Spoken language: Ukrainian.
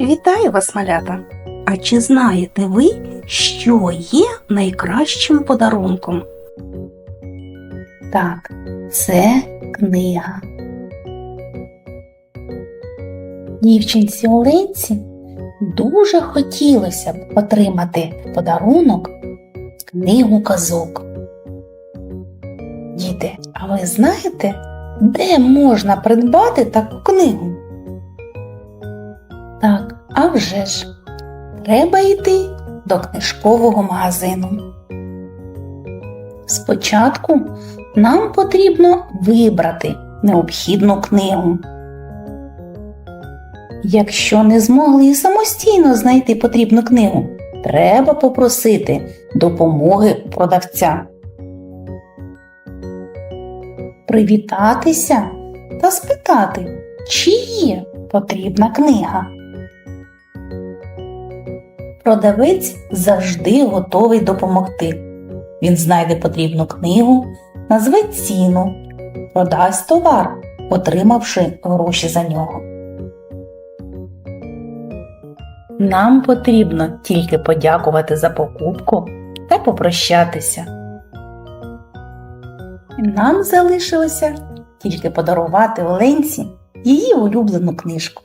Вітаю вас, малята! А чи знаєте ви, що є найкращим подарунком? Так, це книга. Дівчинці Оленці дуже хотілося б отримати подарунок книгу казок. Діти, а ви знаєте, де можна придбати таку книгу? Так, а вже ж, треба йти до книжкового магазину. Спочатку нам потрібно вибрати необхідну книгу. Якщо не змогли самостійно знайти потрібну книгу, треба попросити допомоги у продавця. Привітатися та спитати, чи є потрібна книга. Продавець завжди готовий допомогти. Він знайде потрібну книгу, назве ціну, продасть товар, отримавши гроші за нього. Нам потрібно тільки подякувати за покупку та попрощатися. Нам залишилося тільки подарувати Оленці її улюблену книжку.